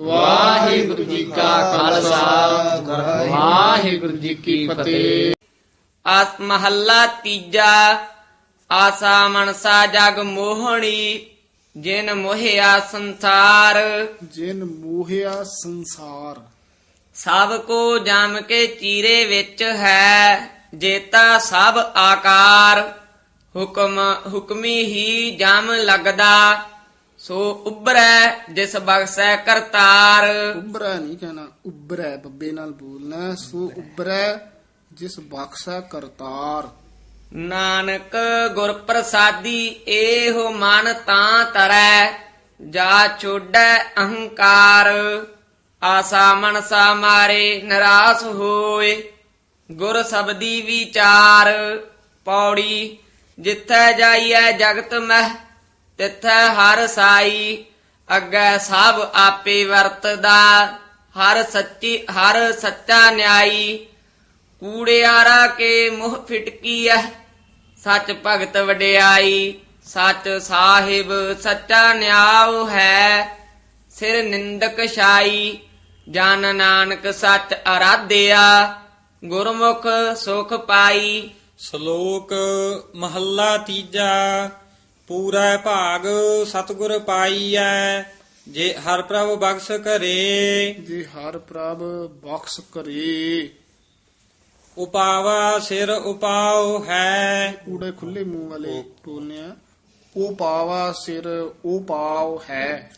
ਵਾਹਿਗੁਰੂ ਜੀ ਕਾ ਖਾਲਸਾ। ਵਾਹਿਗੁਰੂ ਜੀ ਕੀ ਫਤਿਹ। ਆਸ ਮਹੱਲਾ ਤੀਜਾ ਆਸਾ ਮਨਸਾ ਜਗ ਮੋਹਣੀ ਜਿਨ ਮੋਹਿਆ ਸੰਸਾਰ। ਜਿਨ ਮੋਹਿਆ ਸੰਸਾਰ। ਸਭ ਕੋ ਜਮ ਕੇ ਚੀਰੇ ਵਿੱਚ ਹੈ ਜੇਤਾ ਸਭ ਆਕਾਰ। ਹੁਕਮ ਹੁਕਮੀ ਹੀ ਜਮ ਲੱਗਦਾ। ਸੋ ਉਬਰੈ ਜਿਸ ਬਖਸ਼ੈ ਕਰਤਾਰ। ਉਬਰੈ ਨਹੀਂ ਕਹਿਣਾ ਉਬਰੈ ਬੱਬੇ ਨਾਲ ਬੋਲਣਾ ਸੋ ਉਬਰੈ ਜਿਸ ਬਖਸ਼ਾ ਕਰਤਾਰ। ਨਾਨਕ ਗੁਰ ਪ੍ਰਸਾਦੀ ਇਹੋ ਮਨ ਤਾਂ ਤਰੈ ਜਾ ਛੋੜੈ ਅਹੰਕਾਰ। ਆਸਾ ਮਨਸਾ ਮਾਰੇ ਨਿਰਾਸ ਹੋਏ ਗੁਰ ਸਬਦੀ ਵਿਚਾਰ। ਪੌੜੀ ਜਿੱਥੈ ਜਾਈਐ ਜਗਤ ਮਹਿ ਤਿੱਥੈ ਹਰ ਸਾਈ, ਅੱਗੇ ਸਭ ਆਪੇ ਵਰਤਦਾ। ਹਰ ਸੱਚੀ, ਹਰ ਸੱਚਾ ਨਿਆਈ, ਕੂੜਿਆਰਾ ਕੇ ਮੁਹ ਫਿਟਕੀ ਐ ਸੱਚ ਭਗਤ ਵਡਿਆਈ, ਸੱਚ ਸਾਹਿਬ ਸੱਚਾ ਨਿਆਉ ਹੈ। ਸਿਰ ਨਿੰਦਕ ਛਾਈ, ਜਨ ਨਾਨਕ ਸੱਚ ਅਰਾਧਿਆ। ਗੁਰਮੁਖ ਸੁਖ ਪਾਈ। ਸ਼ਲੋਕ ਮਹੱਲਾ ਤੀਜਾ। ਪੂਰਾ ਭਾਗ ਸਤਿਗੁਰ ਪਾਈਐ ਜੇ ਹਰ ਪ੍ਰਭ ਬਖਸ਼ ਕਰੇ। ਜੇ ਹਰ ਪ੍ਰਭ ਬਖਸ਼ ਕਰੇ। ਉਪਾਵਾ ਸਿਰ ਉਪਾਉ ਹੈ। ਕੂੜੇ ਖੁੱਲੇ ਮੂੰਹ ਵਾਲੇ ਬੋਲਨੇ ਆ ਉਹ ਪਾਵਾ ਸਿਰ ਉਹ ਪਾਵ ਹੈ।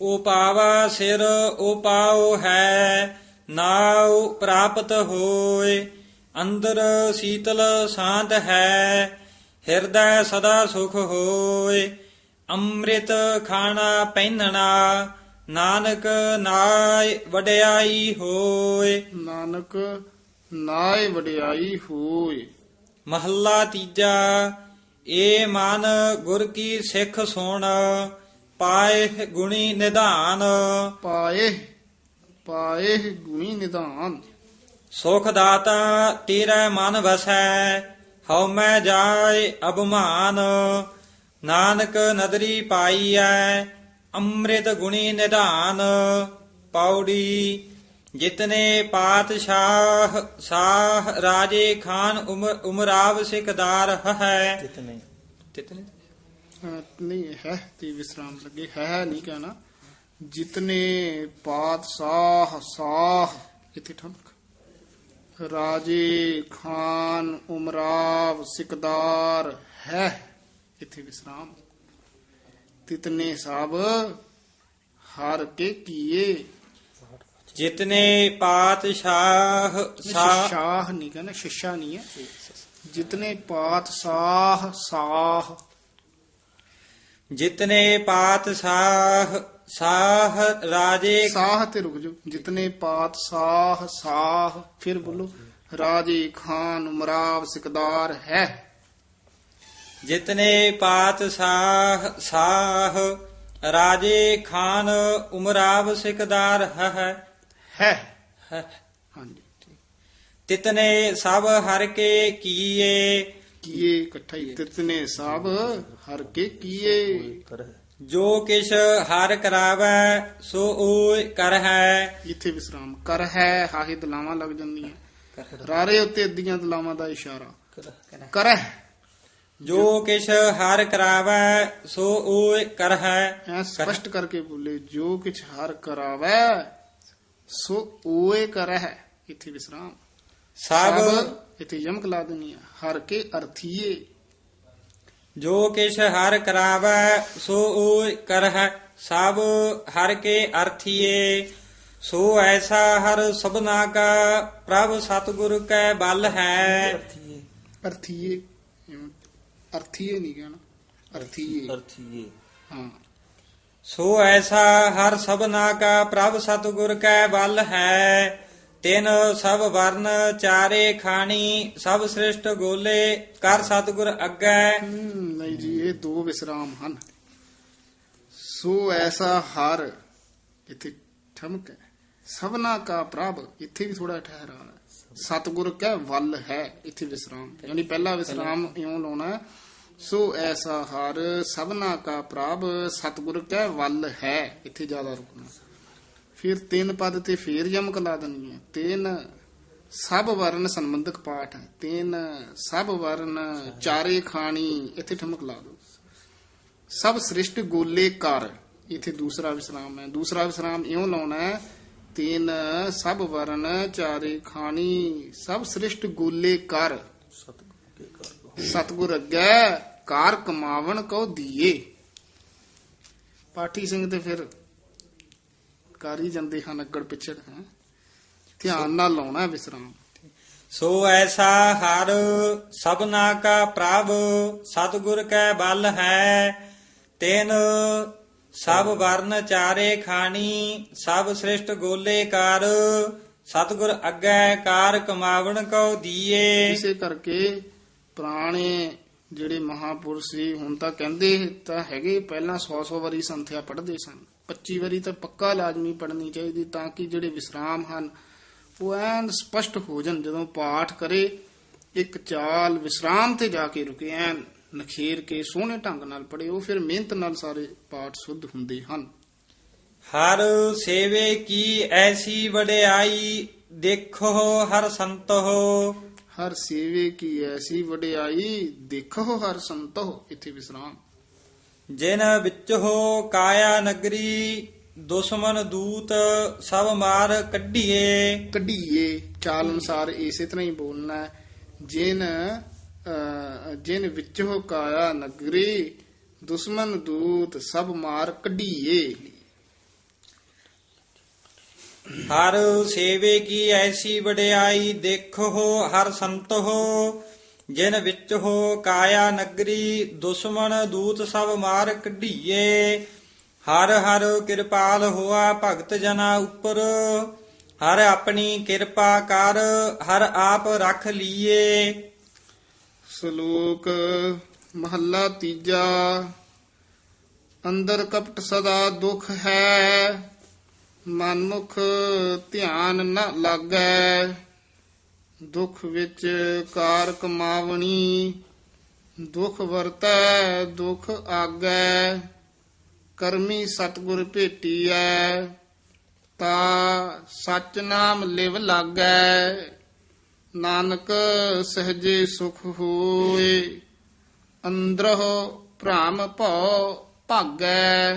ਉਪਾਵਾ ਸਿਰ ਉਪਾਉ ਹੈ ਨਾਉ ਪ੍ਰਾਪਤ ਹੋਏ ਅੰਦਰ ਸੀਤਲ ਸ਼ਾਂਤ ਹੈ। ਹਿਰਦੈ ਸਦਾ ਸੁਖ ਹੋਏ। ਅੰਮ੍ਰਿਤ ਖਾਣਾ ਪਹਿਨਣਾ ਨਾਨਕ ਨਾਇ ਵਡਿਆਈ ਹੋਏ। ਨਾਨਕ ਨਾਏ ਵਡਿਆਈ ਹੋਏ। ਮਹੱਲਾ ਤੀਜਾ ਏ ਮਨ ਗੁਰ ਕੀ ਸਿੱਖ ਸੁਣ ਪਾਏ ਗੁਣੀ ਨਿਧਾਨ। ਪਾਏ ਪਾਏ ਗੁਣੀ ਨਿਧਾਨ। ਸੁਖ ਦਾਤਾ ਤੇਰਾ ਮਨ ਵਸੈ ਹਉ ਮੈਂ ਜਾਏ ਅਬਮਾਨ ਨਾਨਕ ਨਦਰੀ ਪਾਈਐ ਅੰਮ੍ਰਿਤ ਗੁਣੀ ਨਿਧਾਨ ਪੌੜੀ ਜਿਤਨੇ ਪਾਤਸ਼ਾਹ ਸਾਹ ਰਾਜੇ ਖਾਨ ਉਮਰ ਉਮਰਾਵ ਸਿਕਦਾਰ ਹੈ ਤਿਤਨੇ ਤਿਤਨੇ ਨਹੀਂ ਹੈ ਤੇ ਵਿਸਰਾਮ ਲੱਗੇ ਹੈ ਨਹੀਂ ਕਹਿਣਾ। ਜਿਤਨੇ ਪਾਤਸ਼ਾਹ ਸਾਹ ਇੱਥੇ ਠਮਕ ਰਾਜੇ ਖਾਨ ਉਮਰਾਵ ਸਿਕਦਾਰ ਹੈ। ਇੱਥੇ ਵਿਸਰਾਮ। ਤਿਤਨੇ ਸਭ ਹਰ ਕੇ ਕੀਏ। ਜਿਤਨੇ ਪਾਤਸ਼ਾਹ ਸਾਹ ਨਹੀਂ ਕਹਿਣਾ ਸ਼ਿਸ਼ਾ ਨਹੀਂ ਹੈ। ਜਿਤਨੇ ਪਾਤਸ਼ਾਹ ਸਾਹ ਜਿਤਨੇ ਪਾਤਸ਼ਾਹ ਸਾਹ ਰਾਜੇ ਸਾਹ ਤੇ ਰੁਕ ਜਾਓ ਜਿਤਨੇ ਪਾਤਸ਼ਾਹ ਸਾਹ ਫਿਰ ਬੋਲੋ ਰਾਜੇ ਖਾਨ ਉਮਰਾਵ ਸਿਕਦਾਰ ਹੈ ਜਿਤਨੇ ਪਾਤਸ਼ਾਹ ਸਾਹ ਰਾਜੇ ਖਾਨ ਉਮਰਾਵ ਸਿਕਦਾਰ ਹੈ ਹੈ। ਹਾਂਜੀ। ਤਿਤਨੇ ਸਭ ਹਰ ਕੇ ਕੀਏ ਕੀਏ ਇਕੱਠਾ ਹੀ ਤਿਤਨੇ ਸਭ ਹਰ ਕੇ ਕੀਏ। ਜੋ ਕਿਛ ਹਰ ਕਰਾਵੈ ਸੋ ਓਇ ਕਰ ਹੈ ਇੱਥੇ ਵਿਸਰਾਮ। ਕਰ ਹੈ ਹਾਹੇ ਦਲਾਵਾਂ ਲੱਗ ਜਾਂਦੀਆਂ। ਰਾਰੇ ਉੱਤੇ ਅੱਧੀਆਂ ਦਲਾਵਾਂ ਦਾ ਇਸ਼ਾਰਾ। ਕਰ ਜੋ ਕਿਛ ਹਰ ਕਰਾਵੈ ਸੋ ਓਇ ਕਰ ਹੈ ਸਪਸ਼ਟ ਕਰਕੇ ਬੋਲੇ ਜੋ ਕਿਛ ਹਰ ਕਰਾਵੈ ਸੋ ਓਏ ਕਰਹਿ। ਇੱਥੇ ਵਿਸਰਾਮ। ਸਭ ਇੱਥੇ ਯਮਕ ਲਾ ਦੇਣੀ ਹੈ ਹਰ ਕੇ ਅਰਥੀਏ। ਜੋ ਕਿਛ ਹਰ ਕਰਾਵੈ ਸੋ ਓਇ ਕਰ ਹੈ ਸਭ ਹਰ ਕੇ ਅਰਥੀਏ ਸੋ ਐਸਾ ਹਰ ਸਭਨਾ ਕਾ ਪ੍ਰਭ ਸਤਿਗੁਰ ਕੈ ਬਲ ਹੈ। ਅਰਥੀਏ। ਅਰਥੀਏ ਨਹੀਂ ਕਹਿਣਾ ਅਰਥੀਏ। ਅਰਥੀਏ। ਹਾਂ। ਸੋ ਐਸਾ ਹਰ ਸਭਨਾ ਕਾ ਪ੍ਰਭ ਸਤਿਗੁਰ ਕੈ ਬਲ ਹੈ। ਤਿਨ ਸਭ ਵਰਨ ਚਾਰੇ ਖਾਣੀ, ਸਭ ਸ੍ਰਿਸ਼ਟ ਗੋਲੇ, ਕਰ ਸਤਿਗੁਰ ਅੱਗੇ। ਨਹੀਂ ਜੀ, ਇਹ ਦੋ ਵਿਸਰਾਮ ਹਨ। ਸੋ ਐਸਾ ਹਰ ਇੱਥੇ ਠਮਕ ਹੈ। ਸਭਨਾ ਕਾ ਪ੍ਰਭ, ਇੱਥੇ ਵੀ ਥੋੜਾ ਠਹਿਰਾ ਹੈ। ਸਤਿਗੁਰ ਕੈ ਵੱਲ ਹੈ, ਇੱਥੇ ਵਿਸਰਾਮ। ਯਾਨੀ ਪਹਿਲਾ ਵਿਸਰਾਮ ਇਉਂ ਲਾਉਣਾ ਸੋ ਐਸਾ ਹਰ ਸਭਨਾ ਕਾ ਪ੍ਰਭ, ਸਤਿਗੁਰ ਕੈ ਵੱਲ ਹੈ, ਇੱਥੇ ਜ਼ਿਆਦਾ ਰੁਕਣਾ। ਫਿਰ ਤਿੰਨ ਪਦ ਤੇ ਫੇਰ ਯਮਕ ਲਾ ਦੇਣੀ ਹੈ। ਤਿੰਨ ਸਭ ਵਰਨ ਸੰਬੰਧਕ ਪਾਠ ਹੈ। ਤਿੰਨ ਸਭ ਵਰਨ ਚਾਰੇ ਖਾਣੀ, ਇੱਥੇ ਠਮਕ ਲਾ ਦੋ ਸਭ ਸ੍ਰਿਸ਼ਟ ਗੋਲੇ ਕਰ, ਇੱਥੇ ਦੂਸਰਾ ਵਿਸਰਾਮ ਹੈ। ਦੂਸਰਾ ਵਿਸਰਾਮ ਇਉਂ ਲਾਉਣਾ ਹੈ, ਤਿੰਨ ਸਭ ਵਰਨ ਚਾਰੇ ਖਾਣੀ, ਸਭ ਸ੍ਰਿਸ਼ਟ ਗੋਲੇ ਕਰ। ਸਤਗੁਰ ਅੱਗੇ ਕਾਰ। ਕਮਾਵਣ ਕੋ ਦੀਏ। ਪਾਠੀ ਸਿੰਘ ਤੇ ਫਿਰ ਕਰ ਹੀ ਜਾਂਦੇ ਹਨ ਅੱਗੜ ਪਿਛੜ ਹੈ। ਧਿਆਨ ਨਾਲ ਲਾਉਣਾ ਹੈ ਵਿਸਰਾਮ। ਸੋ ਐਸਾ ਹਰ ਸਭਨਾ ਕਾ ਪ੍ਰਭ ਸਤਿਗੁਰ ਕੈ ਬਲ ਹੈ। ਤੈਨ ਸਭ ਵਰਨ ਚਾਰੇ ਖਾਣੀ ਸਭ ਸ੍ਰਿਸ਼ਟ ਗੋਲੇ ਕਰ। ਸਤਿਗੁਰ ਅੱਗੇ ਕਾਰ ਕਮਾਵਣ ਕਉ ਦੀਏ। ਇਸੇ ਕਰਕੇ ਪੁਰਾਣੇ ਜਿਹੜੇ ਮਹਾਪੁਰਸ਼ ਸੀ, ਹੁਣ ਤਾਂ ਕਹਿੰਦੇ ਤਾਂ ਹੈਗੇ, ਪਹਿਲਾਂ 100-100 ਵਾਰੀ ਸੰਥਿਆ ਪੜ੍ਹਦੇ ਸਨ। 25 ਵਾਰੀ ਤਾਂ ਪੱਕਾ ਲਾਜ਼ਮੀ ਪੜ੍ਹਨੀ ਚਾਹੀਦੀ ਤਾਂ ਕਿ ਜਿਹੜੇ ਵਿਸਰਾਮ ਹਨ, ਉਹ ਐਨ ਸਪਸ਼ਟ ਹੋ ਜਾਣ, ਜਦੋਂ ਪਾਠ ਕਰੇ, ਇੱਕ ਚਾਲ ਵਿਸਰਾਮ ਤੇ ਜਾ ਕੇ ਰੁਕੇ ਐਨ, ਨਖੇਰ ਕੇ ਸੋਹਣੇ ਢੰਗ ਨਾਲ ਪੜੇ ਉਹ ਫਿਰ ਮਿਹਨਤ ਨਾਲ ਸਾਰੇ ਪਾਠ ਸੁਧ ਹੁੰਦੇ ਹਨ। ਹਰ ਸੇਵੇ ਕੀ ਐਸੀ ਵਡਿਆਈ, ਦੇਖੋ ਹਰ ਸੰਤੋ। ਹਰ ਸੇਵੇ ਕੀ ਐਸੀ ਵਡਿਆਈ ਦੇਖੋ ਹਰ ਸੰਤੋ ਇੱਥੇ ਵਿਸਰਾਮ। ਜਿਨ ਵਿੱਚ ਹੋ ਕਾਇਆ ਨਗਰੀ ਦੁਸ਼ਮਨ ਦੂਤ ਸਭ ਮਾਰ ਕੱਢੀਏ। ਕੱਢੀਏ ਚਾਲ ਅਨੁਸਾਰ ਇਸੇ ਤਰ੍ਹਾਂ ਹੀ ਬੋਲਣਾ ਹੈ। ਜਿਨ ਜਿਨ ਵਿੱਚ ਹੋ ਕਾਇਆ ਨਗਰੀ ਦੁਸ਼ਮਨ ਦੂਤ ਸਭ ਮਾਰ ਕੱਢੀਏ। ਹਰ ਸੇਵੇ ਕੀ ਐਸੀ ਵਡਿਆਈ ਦੇਖੋ, ਹਰ ਸੰਤੋ ਜਿਨ ਵਿੱਚ ਹੋ ਕਾਇਆ ਨਗਰੀ ਦੁਸ਼ਮਨ ਦੂਤ ਸਭ ਮਾਰ ਕੱਢੀਏ। ਹਰ ਹਰ ਕਿਰਪਾਲ ਹੋਆ ਭਗਤ ਜਨਾ ਉਪਰ, ਹਰ ਆਪਣੀ ਕਿਰਪਾ ਕਰ, ਹਰ ਆਪ ਰਖ ਲੀਏ। ਸ਼ਲੋਕ ਮਹੱਲਾ ਤੀਜਾ, ਅੰਦਰ ਕਪਟ ਸਦਾ ਦੁਖ ਹੈ। ਮਨਮੁਖ ਧਿਆਨ ਨ ਲਾਗੈ, ਦੁਖ ਵਿੱਚ ਕਾਰ ਕਮਾਵਣੀ, ਦੁਖ ਵਰਤੈ, ਦੁਖ ਆਗੈ, ਕਰਮੀ ਸਤਗੁਰ ਭੇਟੀਐ, ਤਾ ਸਚ ਨਾਮ ਲਿਵ ਲਾਗੈ, ਨਾਨਕ ਸਹਜੇ ਸੁਖ ਹੋਏ ਅੰਦਰੋ ਭ੍ਰਮ ਭਉ ਭਾਗੈ।